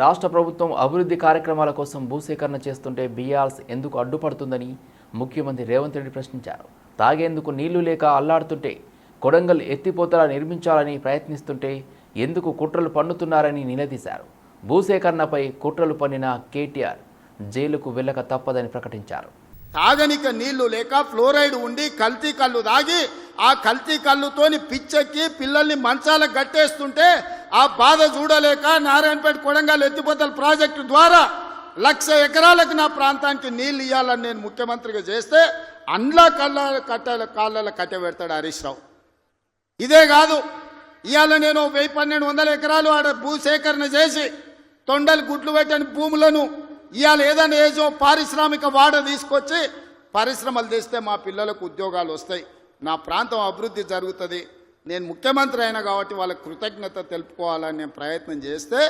రాష్ట్ర ప్రభుత్వం అభివృద్ధి కార్యక్రమాల కోసం భూసేకరణ చేస్తుంటే బీఆర్స్ ఎందుకు అడ్డుపడుతుందని ముఖ్యమంత్రి రేవంత్ రెడ్డి ప్రశ్నించారు. తాగేందుకు నీళ్ళు లేక అల్లాడుతుంటే కొడంగల్ ఎత్తిపోతలా నిర్మించాలని ప్రయత్నిస్తుంటే ఎందుకు కుట్రలు పన్నుతున్నారని నిలదీశారు. భూసేకరణపై కుట్రలు పన్నిన కేటీఆర్ జైలుకు వెళ్ళక తప్పదని ప్రకటించారు. తాగనిక నీళ్ళు లేక ఫ్లోరైడ్ ఉండి కల్తీ కళ్ళు తాగి ఆ కల్తీ కళ్ళుతోని పిచ్చెక్కి పిల్లల్ని మంచాలకు గట్టేస్తుంటే ఆ బాధ చూడలేక నారాయణపేట కొడంగల్ ఎత్తిపోతల ప్రాజెక్టు ద్వారా లక్ష ఎకరాలకు నా ప్రాంతానికి నీళ్ళు ఇవ్వాలని నేను ముఖ్యమంత్రిగా చేస్తే అండ్ల కళ్ళ కట్ట కాళ్ళ కట్టె పెడతాడు హరీష్ రావు. ఇదే కాదు ఇవాళ నేను వెయ్యి పన్నెండు వందల ఎకరాలు ఆడ భూసేకరణ చేసి తొండలు గుడ్లు పెట్టని భూములను ఇవాళ ఏదైనా ఏజో పారిశ్రామిక వాడ తీసుకొచ్చి పరిశ్రమలు తెస్తే మా పిల్లలకు ఉద్యోగాలు వస్తాయి. నా ప్రాంతం అభివృద్ధి జరుగుతుంది. నేను ముఖ్యమంత్రి అయినా కాబట్టి వాళ్ళకి కృతజ్ఞత తెలుపుకోవాలని నేను ప్రయత్నం చేస్తే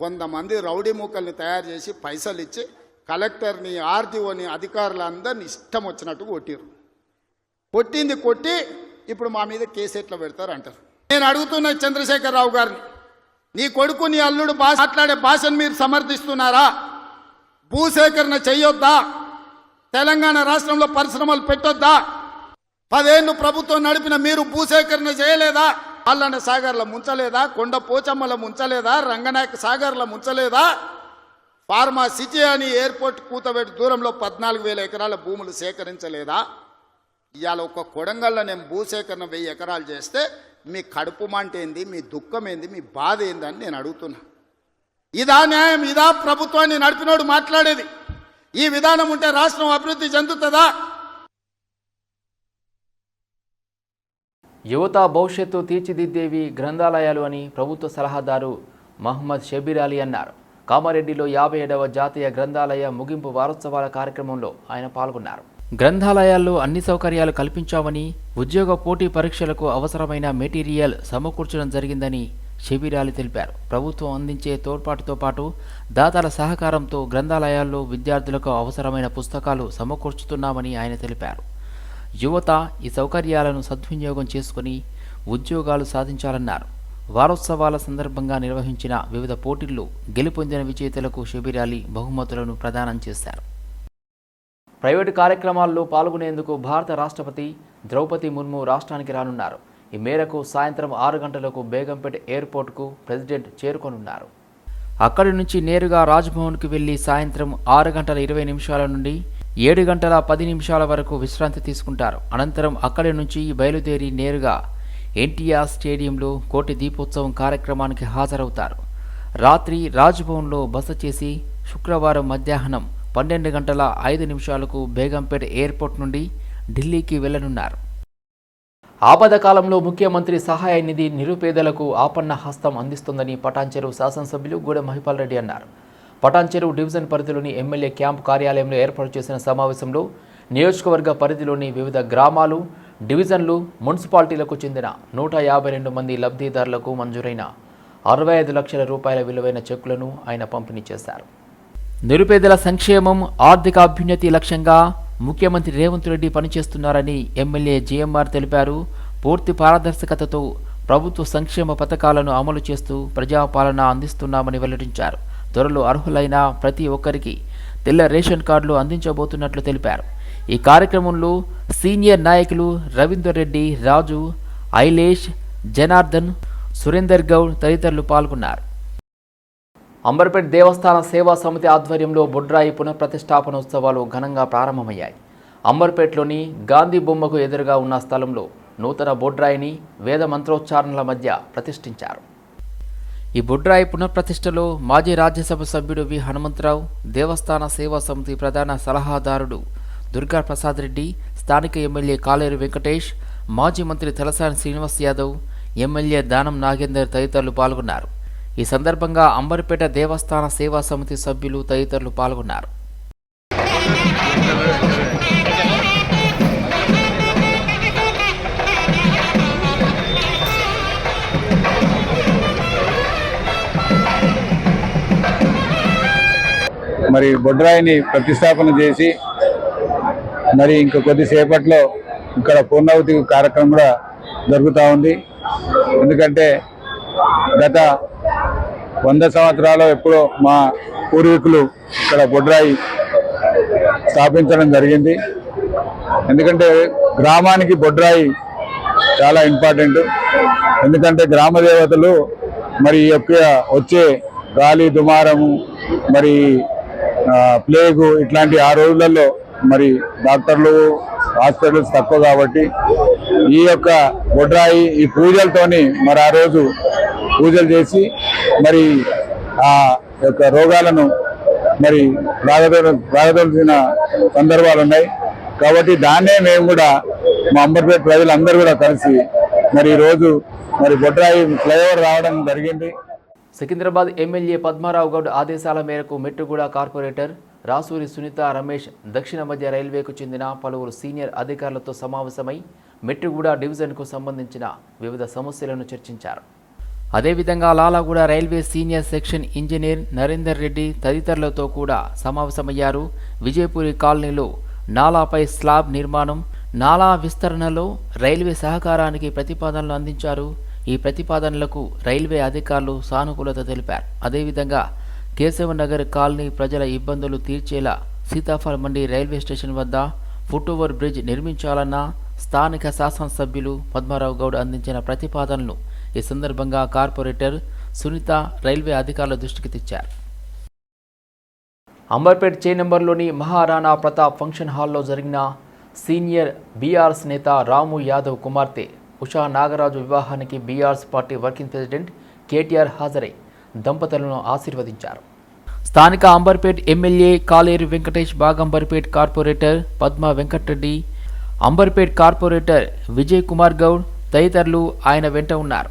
కొంతమంది రౌడీ మూకల్ని తయారు చేసి పైసలు ఇచ్చి కలెక్టర్ని ఆర్డీఓని అధికారులందరినీ ఇష్టం వచ్చినట్టు కొట్టిరు కొట్టింది కొట్టి ఇప్పుడు మా మీద కేసు ఎట్లా పెడతారు అంటారు. నేను అడుగుతున్న చంద్రశేఖరరావు గారిని నీ కొడుకు నీ అల్లుడు భాష మాట్లాడే భాషను మీరు సమర్థిస్తున్నారా? భూసేకరణ చెయ్యొద్దా? తెలంగాణ రాష్ట్రంలో పరిశ్రమలు పెట్టొద్దా? పదేళ్ళు ప్రభుత్వం నడిపిన మీరు భూసేకరణ చేయలేదా? అల్లన్న సాగర్ల ముంచలేదా? కొండ పోచమ్మల ముంచలేదా? రంగనాయక సాగర్ల ముంచలేదా? ఫార్మా సిటీ అని ఎయిర్పోర్ట్ కూతబెట్టి దూరంలో పద్నాలుగు వేల ఎకరాల భూములు సేకరించలేదా? ఇవాళ ఒక కొడంగల్లో నేను భూసేకరణ వెయ్యి ఎకరాలు చేస్తే మీ కడుపు మంటేంది మీ దుఃఖం ఏంది మీ బాధ ఏంది అని నేను అడుగుతున్నా. ఇదా న్యాయం ఇదా ప్రభుత్వాన్ని నడిపినోడు మాట్లాడేది. ఈ విధానం ఉంటే రాష్ట్రం అభివృద్ధి చెందుతుందా? యువత భవిష్యత్తు తీర్చిదిద్దేవి గ్రంథాలయాలు అని ప్రభుత్వ సలహాదారు మహమ్మద్ షబీర్ అలీ అన్నారు. కామారెడ్డిలో యాభై ఏడవ జాతీయ గ్రంథాలయ ముగింపు వారోత్సవాల కార్యక్రమంలో ఆయన పాల్గొన్నారు. గ్రంథాలయాల్లో అన్ని సౌకర్యాలు కల్పించామని ఉద్యోగ పోటీ పరీక్షలకు అవసరమైన మెటీరియల్ సమకూర్చడం జరిగిందని శిబిరాలు తెలిపారు. ప్రభుత్వం అందించే తోడ్పాటుతో పాటు దాతల సహకారంతో గ్రంథాలయాల్లో విద్యార్థులకు అవసరమైన పుస్తకాలు సమకూర్చుతున్నామని ఆయన తెలిపారు. యువత ఈ సౌకర్యాలను సద్వినియోగం చేసుకుని ఉద్యోగాలు సాధించాలన్నారు. వారోత్సవాల సందర్భంగా నిర్వహించిన వివిధ పోటీల్లో గెలుపొందిన విజేతలకు శిబిరాలి బహుమతులను ప్రదానం చేశారు. ప్రైవేటు కార్యక్రమాల్లో పాల్గొనేందుకు భారత రాష్ట్రపతి ద్రౌపది ముర్ము రాష్ట్రానికి రానున్నారు. ఈ మేరకు సాయంత్రం ఆరు గంటలకు బేగంపేట ఎయిర్పోర్ట్కు ప్రెసిడెంట్ చేరుకోనున్నారు. అక్కడి నుంచి నేరుగా రాజ్భవన్కు వెళ్ళి సాయంత్రం ఆరు గంటల ఇరవై నిమిషాల నుండి ఏడు గంటల పది నిమిషాల వరకు విశ్రాంతి తీసుకుంటారు. అనంతరం అక్కడి నుంచి బయలుదేరి నేరుగా ఎన్టీఆర్ స్టేడియంలో కోటి దీపోత్సవం కార్యక్రమానికి హాజరవుతారు. రాత్రి రాజ్భవన్లో బస చేసి శుక్రవారం మధ్యాహ్నం పన్నెండు గంటల ఐదు నిమిషాలకు బేగంపేట ఎయిర్పోర్ట్ నుండి ఢిల్లీకి వెళ్ళనున్నారు ఆపద కాలంలో ముఖ్యమంత్రి సహాయ నిధి నిరుపేదలకు ఆపన్న హస్తం అందిస్తుందని పటాన్చెరువు శాసనసభ్యులు గూడెం మహిపాల్ రెడ్డి అన్నారు. పటాన్చెరువు డివిజన్ పరిధిలోని ఎమ్మెల్యే క్యాంపు కార్యాలయంలో ఏర్పాటు చేసిన సమావేశంలో నియోజకవర్గ పరిధిలోని వివిధ గ్రామాలు డివిజన్లు మున్సిపాలిటీలకు చెందిన నూట యాభై రెండు మంది లబ్ధిదారులకు మంజూరైన అరవై ఐదు లక్షల రూపాయల విలువైన చెక్కులను ఆయన పంపిణీ చేశారు. నిరుపేదల సంక్షేమం ఆర్థిక అభ్యున్నతి లక్ష్యంగా ముఖ్యమంత్రి రేవంత్ రెడ్డి పనిచేస్తున్నారని ఎమ్మెల్యే జేఎంఆర్ తెలిపారు. పూర్తి పారదర్శకతతో ప్రభుత్వ సంక్షేమ పథకాలను అమలు చేస్తూ ప్రజాపాలన అందిస్తున్నామని వెల్లడించారు. త్వరలో అర్హులైన ప్రతి ఒక్కరికి తెల్ల రేషన్ కార్డులు అందించబోతున్నట్లు తెలిపారు. ఈ కార్యక్రమంలో సీనియర్ నాయకులు రవీందర్ రెడ్డి రాజు ఐలేష్ జనార్దన్ సురేందర్ గౌడ్ తదితరులు పాల్గొన్నారు. అంబర్పేట్ దేవస్థాన సేవా సమితి ఆధ్వర్యంలో బొడ్రాయి పునఃప్రతిష్టాపన ఉత్సవాలు ఘనంగా ప్రారంభమయ్యాయి. అంబర్పేట్లోని గాంధీ బొమ్మకు ఎదురుగా ఉన్న స్థలంలో నూతన బొడ్రాయిని వేద మంత్రోచ్చారణల మధ్య ప్రతిష్ఠించారు. ఈ బొడ్రాయి పునఃప్రతిష్టలో మాజీ రాజ్యసభ సభ్యుడు వి. హనుమంతరావు దేవస్థాన సేవా సమితి ప్రధాన సలహాదారుడు దుర్గా ప్రసాద్ రెడ్డి స్థానిక ఎమ్మెల్యే కాలేరు వెంకటేష్ మాజీ మంత్రి తలసాని శ్రీనివాస్ యాదవ్ ఎమ్మెల్యే దానం నాగేందర్ తదితరులు పాల్గొన్నారు. ఈ సందర్భంగా అంబర్పేట దేవస్థాన సేవా సమితి సభ్యులు తదితరులు పాల్గొన్నారు. మరి బొడ్రాయిని ప్రతిష్టాపన చేసి మరి ఇంక కొద్దిసేపట్లో ఇక్కడ పూర్ణావతి కార్యక్రమం కూడా జరుగుతూ ఉంది. ఎందుకంటే గత వంద సంవత్సరాలు ఎప్పుడో మా పూర్వీకులు ఇక్కడ బొడ్రాయి స్థాపించడం జరిగింది. ఎందుకంటే గ్రామానికి బొడ్రాయి చాలా ఇంపార్టెంట్. ఎందుకంటే గ్రామ దేవతలు మరి ఈ యొక్క వచ్చే గాలి దుమారము మరి ప్లేగు ఇట్లాంటి ఆ రోజులలో మరి డాక్టర్లు హాస్పిటల్స్ తక్కువ కాబట్టి ఈ యొక్క బొడ్రాయి ఈ పూజలతోని మరి ఆ రోజు పూజలు చేసి మరి ఆ యొక్క రోగాలను మరి రాగదోల రాగదోల్సిన సందర్భాలు ఉన్నాయి. కాబట్టి దాన్నే మేము కూడా మా అంబర్పేట ప్రజలందరూ కూడా కలిసి మరి రోజు మరి బొడ్రాయి ఫ్లైఓవర్ రావడం జరిగింది. సికింద్రాబాద్ ఎమ్మెల్యే పద్మారావు గౌడ్ ఆదేశాల మేరకు మెట్టుగూడ కార్పొరేటర్ రాసూరి సునీత రమేష్ దక్షిణ మధ్య రైల్వేకు చెందిన పలువురు సీనియర్ అధికారులతో సమావేశమై మెట్టుగూడ డివిజన్కు సంబంధించిన వివిధ సమస్యలను చర్చించారు. అదేవిధంగా Lalaguda railway senior section engineer Narender Reddy తదితరులతో కూడా సమావేశమయ్యారు. విజయపురి కాలనీలో నాలాపై స్లాబ్ నిర్మాణం నాలా విస్తరణలో రైల్వే సహకారానికి ప్రతిపాదనలు అందించారు. ఈ ప్రతిపాదనలకు రైల్వే అధికారులు సానుకూలత తెలిపారు. అదేవిధంగా కేశవనగర్ కాలనీ ప్రజల ఇబ్బందులు తీర్చేలా సీతాఫల్ మండి రైల్వే స్టేషన్ వద్ద ఫుట్ ఓవర్ బ్రిడ్జ్ నిర్మించాలన్న స్థానిక శాసనసభ్యులు పద్మారావు గౌడ్ అందించిన ప్రతిపాదనలు ఈ సందర్భంగా కార్పొరేటర్ సునీత రైల్వే అధికారుల దృష్టికి తెచ్చారు. అంబర్పేట్ చే నెంబర్లోని మహారాణా ప్రతాప్ ఫంక్షన్ హాల్లో జరిగిన సీనియర్ బీఆర్ఎస్ నేత రాము యాదవ్ కుమార్తె ఉషా నాగరాజు వివాహానికి BRS party working president KTR హాజరై దంపతులను ఆశీర్వదించారు. స్థానిక Amberpet MLA Kaleru Venkatesh Baghamberpet corporator Padma Venkatreddy Amberpet corporator Vijay Kumar Goud తదితరులు ఆయన వెంట ఉన్నారు.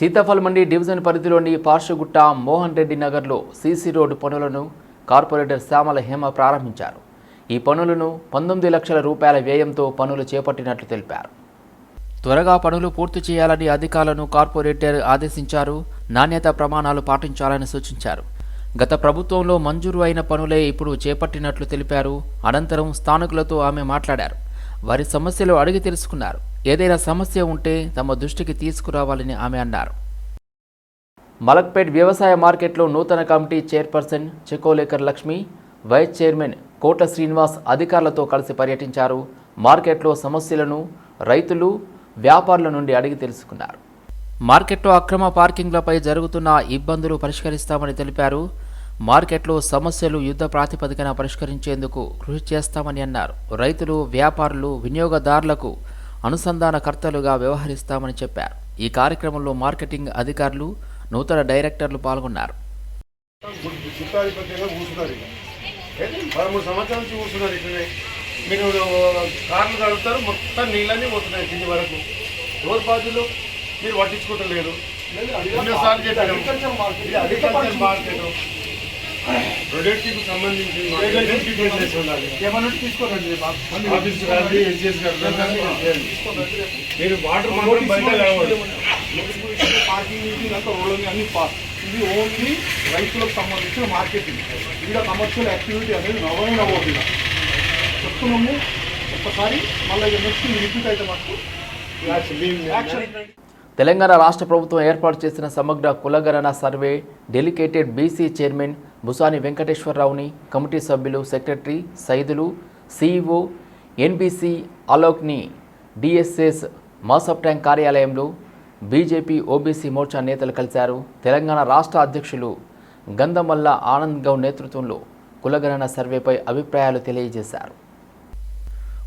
సీతాఫల్ మండి డివిజన్ పరిధిలోని పార్శ్వగుట్ట మోహన్ రెడ్డి నగర్లో సీసీ రోడ్డు పనులను కార్పొరేటర్ శ్యామల హేమ ప్రారంభించారు. ఈ పనులను పంతొమ్మిది లక్షల రూపాయల వ్యయంతో పనులు చేపట్టినట్లు తెలిపారు. త్వరగా పనులు పూర్తి చేయాలని అధికారులను కార్పొరేటర్ ఆదేశించారు. నాణ్యత ప్రమాణాలు పాటించాలని సూచించారు. గత ప్రభుత్వంలో మంజూరు అయిన పనులే ఇప్పుడు చేపట్టినట్లు తెలిపారు. అనంతరం స్థానికులతో ఆమె మాట్లాడారు. వారి సమస్యలు అడిగి తెలుసుకున్నారు. ఏదైనా సమస్య ఉంటే తమ దృష్టికి తీసుకురావాలని ఆమె అన్నారు. మలక్పేట్ వ్యవసాయ మార్కెట్లో నూతన committee chairperson Chekolekar Lakshmi vice chairman Kota Srinivas అధికారులతో కలిసి పర్యటించారు. మార్కెట్లో సమస్యలను రైతులు వ్యాపారుల నుండి అడిగి తెలుసుకున్నారు. మార్కెట్లో అక్రమ పార్కింగ్లపై జరుగుతున్న ఇబ్బందులు పరిష్కరిస్తామని తెలిపారు. మార్కెట్లో సమస్యలు యుద్ధ ప్రాతిపదికన పరిష్కరించేందుకు కృషి చేస్తామని అన్నారు. రైతులు వ్యాపారులు వినియోగదారులకు అనుసంధానకర్తలుగా వ్యవహరిస్తామని చెప్పారు. ఈ కార్యక్రమంలో మార్కెటింగ్ అధికారులు నూతన డైరెక్టర్లు పాల్గొన్నారు? పదమూడు సంవత్సరాల నుంచి కూర్చున్నారు మీరు కార్లు కడుగుతారు మొత్తం నీళ్ళన్నీ పోతున్నాయి కింది వరకు. ఎవరు బాధ్యులు మీరు పట్టించుకుంటలేరు ఎన్నోసార్లు చెప్పాను. ఇది అగ్రికల్చర్ మార్కెట్ ప్రొడక్ట్కి సంబంధించి బిజినెస్ ఉండాలి. ఆఫీస్ కానీ ఎన్జిఎస్ కానీ మీరు వాటర్ మాత్రం బయట కావాలి పార్కింగ్ మీటింగ్ అంతా రోడ్లని అన్ని పాస్ ఇది ఓన్లీ రైతులకు సంబంధించిన మార్కెటింగ్. ఇక్కడ కమర్షియల్ యాక్టివిటీ అనేది నవ్వనే ఇక్కడ. చెప్తున్నాము. ఒక్కసారి మళ్ళీ నెక్స్ట్ రిపీట్ అయితే మాకు యాక్షన్. తెలంగాణ రాష్ట్ర ప్రభుత్వం ఏర్పాటు చేసిన సమగ్ర కులగణన survey dedicated BC chairman Busani వెంకటేశ్వరరావుని committee సభ్యులు సెక్రటరీ సైదులు సీఈఓ ఎన్బీసీ అలోక్ని డిఎస్ఎస్ మాసప్ ట్యాంక్ కార్యాలయంలో బీజేపీ ఓబీసీ మోర్చా నేతలు కలిశారు. తెలంగాణ రాష్ట్ర అధ్యక్షులు గంధమల్ల ఆనంద్ గౌడ్ నేతృత్వంలో కులగణన సర్వేపై అభిప్రాయాలు తెలియజేశారు.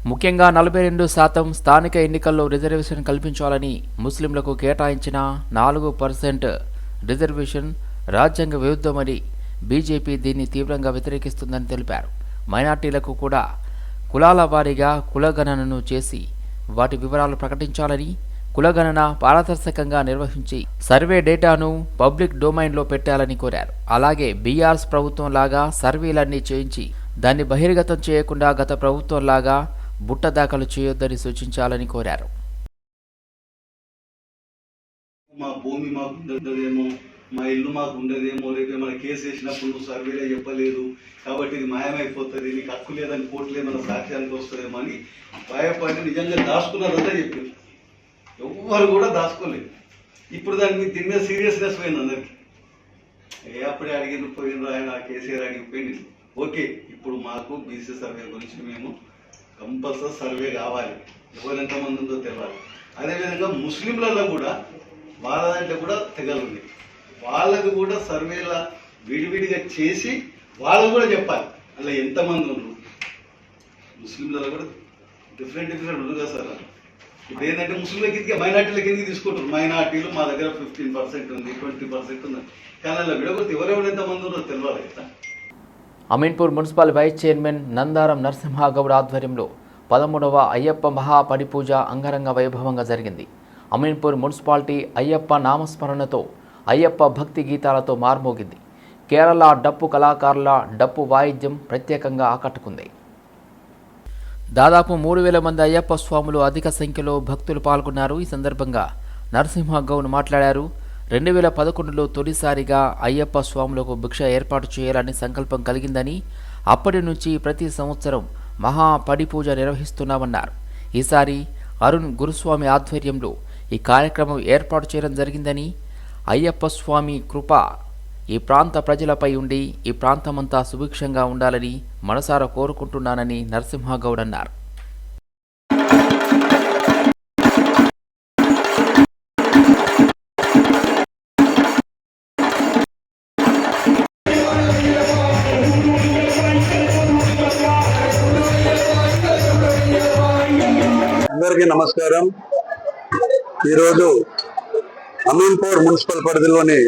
ముఖ్యంగా నలభై రెండు శాతం స్థానిక ఎన్నికల్లో రిజర్వేషన్ కల్పించాలని ముస్లింలకు కేటాయించిన నాలుగు పర్సెంట్ రిజర్వేషన్ రాజ్యాంగ విరుద్ధమని బీజేపీ దీన్ని తీవ్రంగా వ్యతిరేకిస్తుందని తెలిపారు. మైనార్టీలకు కూడా కులాల వారీగా కులగణనను చేసి వాటి వివరాలు ప్రకటించాలని కులగణన పారదర్శకంగా నిర్వహించి సర్వే డేటాను పబ్లిక్ డొమైన్లో పెట్టాలని కోరారు. అలాగే బీఆర్స్ ప్రభుత్వం లాగా సర్వేలన్నీ చేయించి దాన్ని బహిర్గతం చేయకుండా గత ప్రభుత్వం లాగా బుట్ట దాఖలు చేయొద్దని సూచించాలని కోరారు. మా భూమి మాకు మా ఇల్లు మాకు ఉండదేమో లేకపోతే మన కేసు వేసినప్పుడు నువ్వు సర్వేలో చెప్పలేదు కాబట్టి ఇది మాయమైపోతుంది నీకు హక్కు లేదని కోర్టులే మన సాక్ష్యానికి వస్తుందేమో అని భయపడి నిజంగా దాచుకున్నదంతా చెప్పింది. ఎవ్వరు కూడా దాచుకోలేదు. ఇప్పుడు దాన్ని దీని మీద సీరియస్నెస్ పోయింది అందరికి. ఏ అప్పుడే అడిగిన పోయిన ఆయన కేసీఆర్ అడిగిపోయింది ఓకే ఇప్పుడు మాకు బీసీ సర్వే గురించి మేము కంపల్సరీ సర్వే కావాలి. ఎవరు ఎంతమంది ఉందో తెలియాలి అదేవిధంగా ముస్లింలలో కూడా వాళ్ళ దాంట్లో కూడా తెగలు ఉన్నాయి వాళ్ళకు కూడా సర్వేలా విడివిడిగా చేసి వాళ్ళకు కూడా చెప్పాలి. అలా ఎంతమంది ఉన్నారు ముస్లింలలో కూడా డిఫరెంట్ డిఫరెంట్ ఉండదు కదా సార్. ఇప్పుడు ఏంటంటే ముస్లింల కిందకి మైనార్టీల కిందకి తీసుకుంటారు. మైనార్టీలు మా దగ్గర ఫిఫ్టీన్ పర్సెంట్ ఉంది ట్వంటీ పర్సెంట్ ఉంది. కానీ అలా విడగొడితే ఎవరెవరు ఎంతమంది ఉన్నారో తెలియాలి కదా. Ameenpur municipal vice chairman Nandaram Narasimhagoud ఆధ్వర్యంలో పదమూడవ అయ్యప్ప మహాపడిపూజ అంగరంగ వైభవంగా జరిగింది. అమీన్పూర్ మున్సిపాలిటీ అయ్యప్ప నామస్మరణతో అయ్యప్ప భక్తి గీతాలతో మార్మోగింది. కేరళ డప్పు కళాకారుల డప్పు వాయిద్యం ప్రత్యేకంగా ఆకట్టుకుంది. దాదాపు మూడు వేల మంది అయ్యప్ప స్వాములు అధిక సంఖ్యలో భక్తులు పాల్గొన్నారు. ఈ సందర్భంగా నరసింహగౌడ్ మాట్లాడారు. రెండు వేల పదకొండులో తొలిసారిగా అయ్యప్ప స్వాములకు భిక్ష ఏర్పాటు చేయాలని సంకల్పం కలిగిందని అప్పటి నుంచి ప్రతి సంవత్సరం మహా నిర్వహిస్తున్నామన్నారు. ఈసారి అరుణ్ గురుస్వామి ఆధ్వర్యంలో ఈ కార్యక్రమం ఏర్పాటు చేయడం జరిగిందని అయ్యప్ప స్వామి కృప. ఈ ప్రాంత ప్రజలపై ఉండి ఈ ప్రాంతమంతా సుభిక్షంగా ఉండాలని మనసారా కోరుకుంటున్నానని నరసింహగౌడ్ అన్నారు. అందరికీ నమస్కారం. ఈరోజు అమీన్పూర్ మున్సిపల్ పరిధిలోని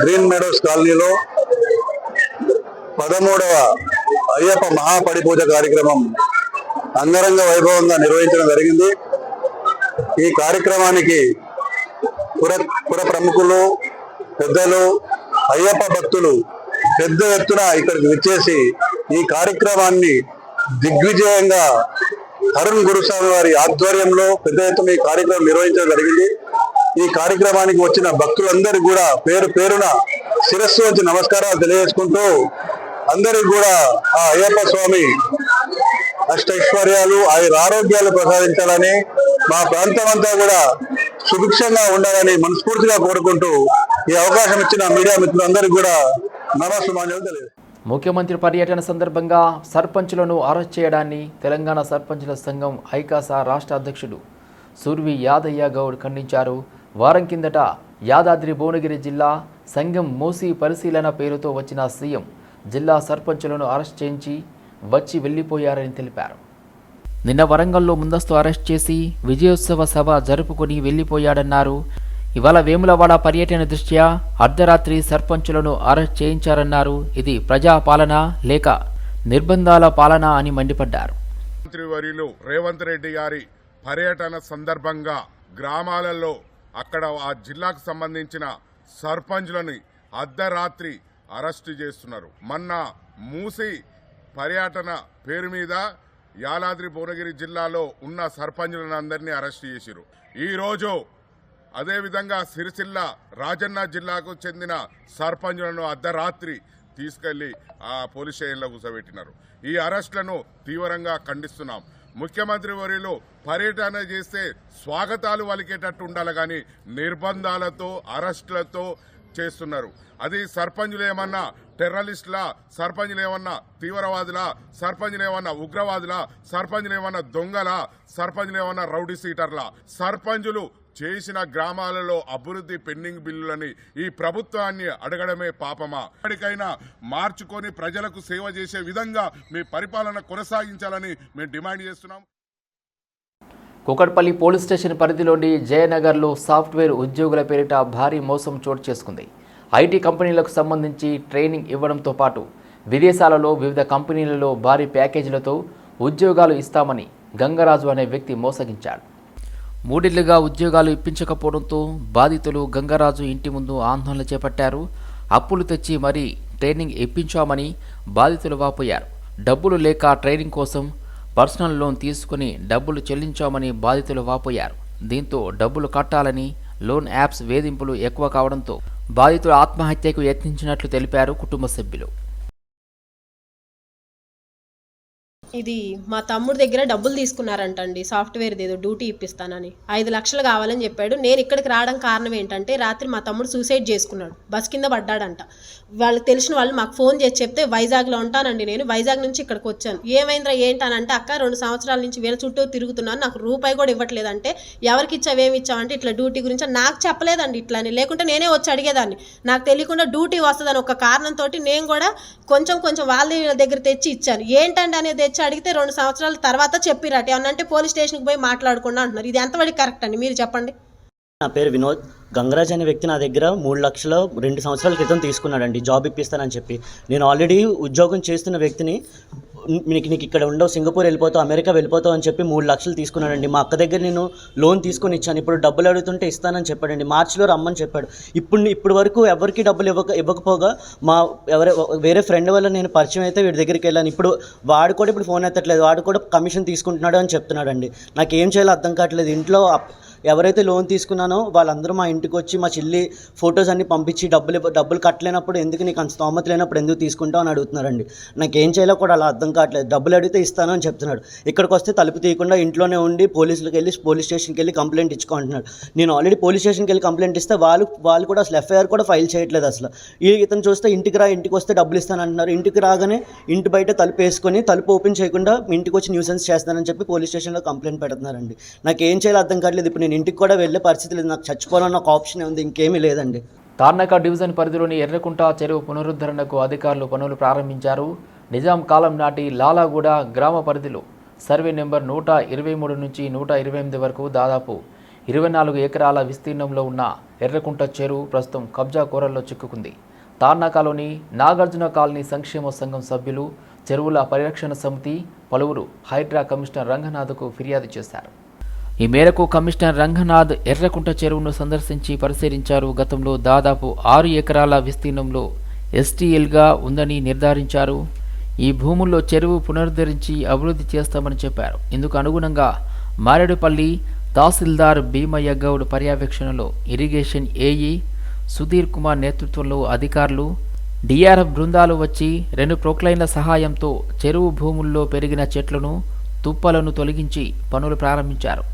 గ్రీన్ మెడోస్ కాలనీలో పదమూడవ అయ్యప్ప మహాపడి పూజ కార్యక్రమం అంగరంగ వైభవంగా నిర్వహించడం జరిగింది. ఈ కార్యక్రమానికి పుర పుర ప్రముఖులు పెద్దలు అయ్యప్ప భక్తులు పెద్ద ఎత్తున ఇక్కడికి విచ్చేసి ఈ కార్యక్రమాన్ని దిగ్విజయంగా అరుణ్ గురుస్వామి వారి ఆధ్వర్యంలో పెద్ద ఎత్తున ఈ కార్యక్రమం నిర్వహించడం జరిగింది. ఈ కార్యక్రమానికి వచ్చిన భక్తులందరూ కూడా పేరు పేరున శిరస్సు వచ్చి నమస్కారాలు తెలియజేసుకుంటూ అందరికి కూడా ఆ అయ్యప్ప స్వామి అష్టైశ్వర్యాలు ఆయన ఆరోగ్యాలు ప్రసాదించాలని మా ప్రాంతం అంతా కూడా సుభిక్షంగా ఉండాలని మనస్ఫూర్తిగా కోరుకుంటూ ఈ అవకాశం ఇచ్చిన మీడియా మిత్రులందరికీ కూడా నమస్సుమాన్యాలు తెలియదు ముఖ్యమంత్రి పర్యటన సందర్భంగా సర్పంచులను అరెస్ట్ చేయడాన్ని తెలంగాణ సర్పంచుల సంఘం ఐకాసా రాష్ట్ర అధ్యక్షుడు సుర్వి యాదయ్య గౌడ్ ఖండించారు. వారం కిందట యాదాద్రి భువనగిరి జిల్లా సంఘం మూసి పరిశీలన పేరుతో వచ్చిన సీఎం జిల్లా సర్పంచులను అరెస్ట్ చేయించి వచ్చి వెళ్ళిపోయారని తెలిపారు. నిన్న వరంగల్లో ముందస్తు అరెస్ట్ చేసి విజయోత్సవ సభ జరుపుకొని వెళ్ళిపోయాడన్నారు. ఇవాళ వేములవాడ పర్యటన దృష్ట్యా అర్ధరాత్రి సర్పంచులను అరెస్ట్ చేయించారన్నారు. ఇది ప్రజా పాలన లేక నిర్బంధాల పాలన అని మండిపడ్డారు. రేవంత్ రెడ్డి గారి పర్యటన సందర్భంగా గ్రామాలలో అక్కడ ఆ జిల్లాకు సంబంధించిన సర్పంచ్లని అర్ధరాత్రి అరెస్టు చేస్తున్నారు. మొన్న మూసి పర్యటన పేరు మీద యాలాద్రి భువనగిరి జిల్లాలో ఉన్న సర్పంచులను అందరినీ అరెస్ట్ చేసిరు ఈరోజు అదేవిధంగా సిరిసిల్ల రాజన్న జిల్లాకు చెందిన సర్పంచులను అర్ధరాత్రి తీసుకెళ్ళి ఆ పోలీస్ స్టేషన్లో కూర్చోబెట్టినారు. ఈ అరెస్టులను తీవ్రంగా ఖండిస్తున్నాం. ముఖ్యమంత్రి వర్యులు పర్యటన చేస్తే స్వాగతాలు వలికేటట్టు ఉండాలి కానీ నిర్బంధాలతో అరెస్టులతో చేస్తున్నారు. అది సర్పంచులు ఏమన్నా టెర్రరిస్టులా సర్పంచులు ఏమన్నా తీవ్రవాదుల సర్పంచులు ఏమన్నా ఉగ్రవాదుల సర్పంచులు ఏమన్నా దొంగలా సర్పంచులు ఏమన్నా రౌడీ సీటర్ల సర్పంచులు చేసిన గ్రామాలలో అభివృద్ధి పెండింగ్ బిల్లులని ఈ ప్రభుత్వాన్ని అడగడమే పాపమా? ఎక్కడికైనా మార్చుకొని ప్రజలకు సేవ చేసే విధంగా మీ పరిపాలన కొనసాగించాలని మేము డిమాండ్ చేస్తున్నాం. కుకట్పల్లి పోలీస్ స్టేషన్ పరిధిలోని జయనగర్లో సాఫ్ట్వేర్ ఉద్యోగుల పేరిట భారీ మోసం చోటు చేసుకుంది. ఐటీ కంపెనీలకు సంబంధించి ట్రైనింగ్ ఇవ్వడంతో పాటు విదేశాలలో వివిధ కంపెనీలలో భారీ ప్యాకేజీలతో ఉద్యోగాలు ఇస్తామని గంగరాజు అనే వ్యక్తి మోసగించాడు. మూడేళ్ళుగా ఉద్యోగాలు ఇప్పించకపోవడంతో బాధితులు గంగరాజు ఇంటి ముందు ఆందోళన చేపట్టారు. అప్పులు తెచ్చి మరీ ట్రైనింగ్ ఇప్పించామని బాధితులు వాపోయారు. డబ్బులు లేక ట్రైనింగ్ కోసం పర్సనల్ లోన్ తీసుకుని డబ్బులు చెల్లించామని బాధితులు వాపోయారు. దీంతో డబ్బులు కట్టాలని లోన్ యాప్స్ వేధింపులు ఎక్కువ కావడంతో బాధితులు ఆత్మహత్యకు యత్నించినట్లు తెలిపారు కుటుంబ సభ్యులు. ఇది మా తమ్ముడి దగ్గర డబ్బులు తీసుకున్నారంటండి సాఫ్ట్వేర్ ఏదో డ్యూటీ ఇప్పిస్తానని. ఐదు లక్షలు కావాలని చెప్పాడు. నేను ఇక్కడికి రావడం కారణం ఏంటంటే రాత్రి మా తమ్ముడు సూసైడ్ చేసుకున్నాడు. బస్ కింద పడ్డాడంట. వాళ్ళకి తెలిసిన వాళ్ళు మాకు ఫోన్ చేసి చెప్తే వైజాగ్లో ఉంటానండి నేను. వైజాగ్ నుంచి ఇక్కడికి వచ్చాను. ఏమైందిరా ఏంటనంటే అక్క రెండు సంవత్సరాల నుంచి వీళ్ళ చుట్టూ తిరుగుతున్నాను. నాకు రూపాయి కూడా ఇవ్వట్లేదంటే ఎవరికి ఇచ్చావు ఏమి ఇచ్చావంటే ఇట్లా డ్యూటీ గురించి నాకు చెప్పలేదండి ఇట్లా అని. లేకుంటే నేనే వచ్చి అడిగేదాన్ని. నాకు తెలియకుండా డ్యూటీ వస్తుందని ఒక కారణంతో నేను కూడా కొంచెం కొంచెం వాళ్ళ దగ్గర తెచ్చి ఇచ్చాను. ఏంటండి అనేది తెచ్చి అడిగితే రెండు సంవత్సరాల తర్వాత చెప్పిరట. ఏమన్నంటే పోలీస్ స్టేషన్కి పోయి మాట్లాడుకున్నా అంటున్నారు. ఇది ఎంతవరకు కరెక్ట్ అండి? మీరు చెప్పండి. నా పేరు వినోద్. గంగరాజ్ అనే వ్యక్తి నా దగ్గర మూడు లక్షల రెండు సంవత్సరాల క్రితం తీసుకున్నాడండి. జాబ్ ఇప్పిస్తానని చెప్పి. నేను ఆల్రెడీ ఉద్యోగం చేస్తున్న వ్యక్తిని నీకు నీకు ఇక్కడ ఉండవు సింగపూర్ వెళ్ళిపోతావు అమెరికా వెళ్ళిపోతావు అని చెప్పి మూడు లక్షలు తీసుకున్నాడండి. మా అక్క దగ్గర నేను లోన్ తీసుకొని ఇచ్చాను. ఇప్పుడు డబ్బులు అడుగుతుంటే ఇస్తానని చెప్పాడండి. మార్చిలో రమ్మని చెప్పాడు. ఇప్పుడు ఇప్పుడు వరకు ఎవరికి డబ్బులు ఇవ్వక ఇవ్వకపోగా మా ఎవరి వేరే ఫ్రెండ్ వల్ల నేను పరిచయం అయితే వీడి దగ్గరికి వెళ్ళాను. ఇప్పుడు వాడు కూడా ఇప్పుడు ఫోన్ ఎత్తట్లేదు. వాడు కూడా కమిషన్ తీసుకుంటున్నాడు అని చెప్తున్నాడండి. నాకు ఏం చేయాలో అర్థం కావట్లేదు. ఇంట్లో ఎవరైతే లోన్ తీసుకున్నానో వాళ్ళందరూ మా ఇంటికి వచ్చి మా చెల్లి ఫొటోస్ అన్ని పంపించి డబ్బులు డబ్బులు కట్టలేనప్పుడు ఎందుకు నీకు అంత స్తోమత లేనప్పుడు ఎందుకు తీసుకుంటావు అని అడుగుతున్నారండి. నాకు ఏం చేయాలో కూడా అలా అర్థం కావట్లేదు. డబ్బులు అడిగితే ఇస్తాను అని చెప్తున్నాడు. ఇక్కడికి వస్తే తలుపు తీయకుండా ఇంట్లోనే ఉండి పోలీసులకు వెళ్ళి పోలీస్ స్టేషన్కి వెళ్ళి కంప్లైంట్ ఇచ్చుకుంటున్నాడు నేను ఆల్రెడీ పోలీస్ స్టేషన్కి వెళ్ళి కంప్లైంట్ ఇస్తే వాళ్ళు వాళ్ళు కూడా అసలు ఎఫ్ఐఆర్ కూడా ఫైల్ చేయట్లేదు అసలు. ఈ ఇతను చూస్తే ఇంటికి రా ఇంటికి వస్తే డబ్బులు ఇస్తాను అంటున్నారు. ఇంటికి రాగానే ఇంటి బయట తలుపు వేసుకొని తలుపు ఓపెన్ చేయకుండా ఇంటికి వచ్చి న్యూసెన్స్ చేస్తానని చెప్పి పోలీస్ స్టేషన్లో కంప్లైంట్ పెడుతున్నారండి. నాకు ఏం చేయాలో అర్థం కావట్లేదు. ఇప్పుడు నేను ఇంటికి కూడా వెళ్ళే పరిస్థితి లేదు. నాకు చచ్చిపోవాలన్న ఒక ఆప్షన్ ఉంది. ఇంకేమీ లేదండి. తార్నక డివిజన్ పరిధిలోని ఎర్రకుంట చెరువు పునరుద్ధరణకు అధికారులు పనులు ప్రారంభించారు. నిజాం కాలం నాటి లాలాగూడ గ్రామ పరిధిలో సర్వే నెంబర్ నూట ఇరవై మూడు నుంచి నూట ఇరవై ఎనిమిది వరకు దాదాపు ఇరవై నాలుగు ఎకరాల విస్తీర్ణంలో ఉన్న ఎర్రకుంట చెరువు ప్రస్తుతం కబ్జా కోరల్లో చిక్కుకుంది. తార్నాకాలోని నాగార్జున కాలనీ సంక్షేమ సంఘం సభ్యులు చెరువుల పరిరక్షణ సమితి పలువురు హైడ్రా కమిషనర్ రంగనాథ్కు ఫిర్యాదు చేశారు. ఈ మేరకు కమిషనర్ రంగనాథ్ ఎర్రకుంట చెరువును సందర్శించి పరిశీలించారు. గతంలో దాదాపు ఆరు ఎకరాల విస్తీర్ణంలో ఎస్టీఎల్గా ఉందని నిర్ధారించారు. ఈ భూముల్లో చెరువు పునరుద్ధరించి అభివృద్ధి చేస్తామని చెప్పారు. ఇందుకు అనుగుణంగా మారేడుపల్లి తహసీల్దార్ భీమయ్య గౌడ్ పర్యవేక్షణలో ఇరిగేషన్ ఏఈ సుధీర్ కుమార్ నేతృత్వంలో అధికారులు డిఆర్ఎఫ్ బృందాలు వచ్చి రెండు ప్రోక్లైన్ల సహాయంతో చెరువు భూముల్లో పెరిగిన చెట్లను తుప్పలను తొలగించి పనులు ప్రారంభించారు.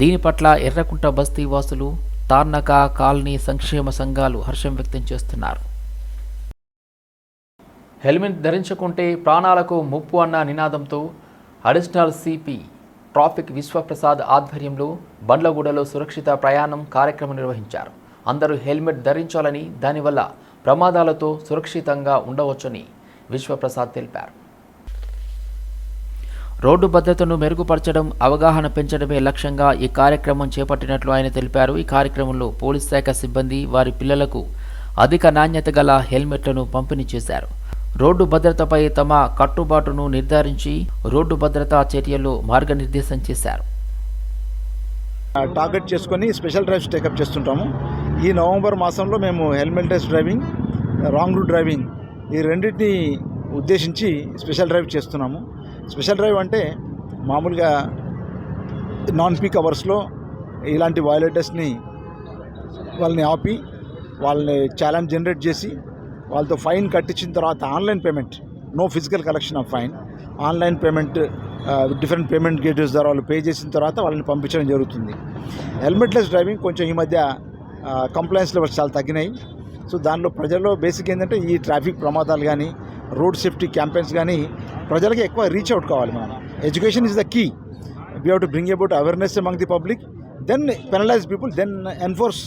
దీని పట్ల ఎర్రకుంట బస్తీ వాసులు తార్నక కాలనీ సంక్షేమ సంఘాలు హర్షం వ్యక్తం చేస్తున్నారు. హెల్మెట్ ధరించకుంటే ప్రాణాలకు ముప్పు అన్న నినాదంతో అడిషనల్ సిపి ట్రాఫిక్ విశ్వప్రసాద్ ఆధ్వర్యంలో బండ్లగూడలో సురక్షిత ప్రయాణం కార్యక్రమం నిర్వహించారు. అందరూ హెల్మెట్ ధరించాలని దానివల్ల ప్రమాదాలతో సురక్షితంగా ఉండవచ్చని విశ్వప్రసాద్ తెలిపారు. రోడ్డు భద్రతను మెరుగుపరచడం అవగాహన పెంచడమే లక్ష్యంగా ఈ కార్యక్రమం చేపట్టినట్లు ఆయన తెలిపారు. ఈ కార్యక్రమంలో పోలీస్ శాఖ సిబ్బంది వారి పిల్లలకు అధిక నాణ్యత గల హెల్మెట్లను పంపిణీ చేశారు. రోడ్డు భద్రతపై తమ కట్టుబాటును నిర్ధారించి రోడ్డు భద్రతా చర్యలు మార్గనిర్దేశం చేశారు. టార్గెట్ చేసుకొని స్పెషల్ డ్రైవ్స్ టేకప్ చేస్తుంటాము. ఈ నవంబర్ మాసంలో మేము helmet less driving wrong route driving ఈ రెండింటిని ఉద్దేశించి స్పెషల్ డ్రైవ్ చేస్తున్నాము. స్పెషల్ డ్రైవ్ అంటే మామూలుగా నాన్ పీక్ అవర్స్లో ఇలాంటి వయోలేటర్స్ని వాళ్ళని ఆపి వాళ్ళని ఛాలెంజ్ జనరేట్ చేసి వాళ్ళతో ఫైన్ కట్టించిన తర్వాత online payment no physical collection of fine online payment different payment gateways ద్వారా వాళ్ళు పే చేసిన తర్వాత వాళ్ళని పంపించడం జరుగుతుంది. హెల్మెట్లెస్ డ్రైవింగ్ కొంచెం ఈ మధ్య uh, కంప్లైంట్స్ లెవెల్స్ చాలా తగ్గినాయి. సో దానిలో ప్రజల్లో బేసిక్ ఏంటంటే ఈ ట్రాఫిక్ ప్రమాదాలు కానీ రోడ్ సేఫ్టీ క్యాంపెయిన్స్ కానీ ప్రజలకి ఎక్కువ రీచ్ అవుట్ కావాలి మనం. Education is the key we have to bring about awareness among the public then penalise people then enforce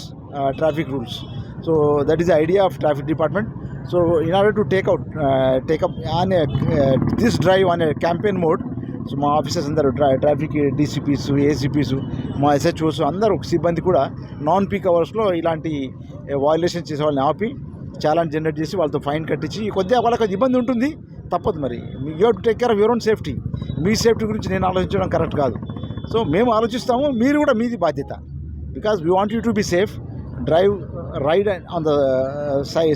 traffic rules so that is the idea of traffic department so in order to take out take up on this drive on campaign mode so మా officers అందరూ ట్రా traffic DCPs ACPs మా SHOs అందరూ సిబ్బంది కూడా non peak అవర్స్లో ఇలాంటి violation చేసే వాళ్ళని ఆపి ఛాలెంజ్ జనరేట్ చేసి వాళ్ళతో ఫైన్ కట్టించి కొద్దిగా వాళ్ళకి ఇబ్బంది ఉంటుంది. తప్పదు మరి. You have to take care of your own safety. Me safety గురించి నేను ఆలోచించడం కరెక్ట్ కాదు. సో మేము ఆలోచిస్తాము మీరు కూడా మీది బాధ్యత. Because we want you to be safe drive ride on the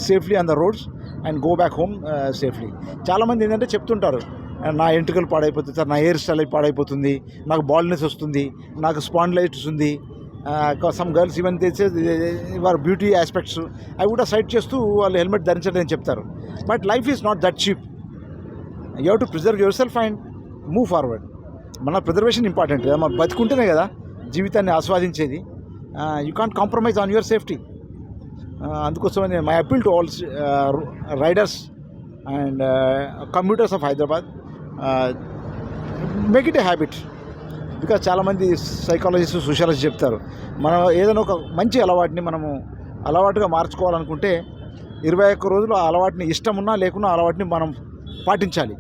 safely on the roads and go back home safely. చాలామంది ఏంటంటే చెప్తుంటారు నా ఎంట్రుకలు పాడైపోతుంది సార్ నా హెయిర్ స్టైల్ పాడైపోతుంది నాకు బాల్నెస్ వస్తుంది నాకు స్పాండ్లైటిస్ ఉంది సమ్ గర్ల్స్ ఈవెన్ తెచ్చే వారి బ్యూటీ ఆస్పెక్ట్స్ అవి కూడా సైట్ చేస్తూ వాళ్ళు హెల్మెట్ ధరించలేదని అని చెప్తారు. But life is not that cheap you have to preserve your self and move forward మన ప్రిజర్వేషన్ ఇంపార్టెంట్ మనం బతుకుంటేనే కదా జీవితాన్ని ఆస్వాదించేది. You can't compromise on your safety అందుకోసమని my appeal to all riders and commuters of Hyderabad make it a habit because చాలామంది psychologist sociologist చెప్తారు. మనం ఏదైనా ఒక మంచి అలవాటుని మనము అలవాటుగా మార్చుకోవాలనుకుంటే ఇరవై ఒక్క రోజులు ఆ అలవాటుని ఇష్టం ఉన్నా లేకున్నా అలవాటుని మనం పాటించాలి.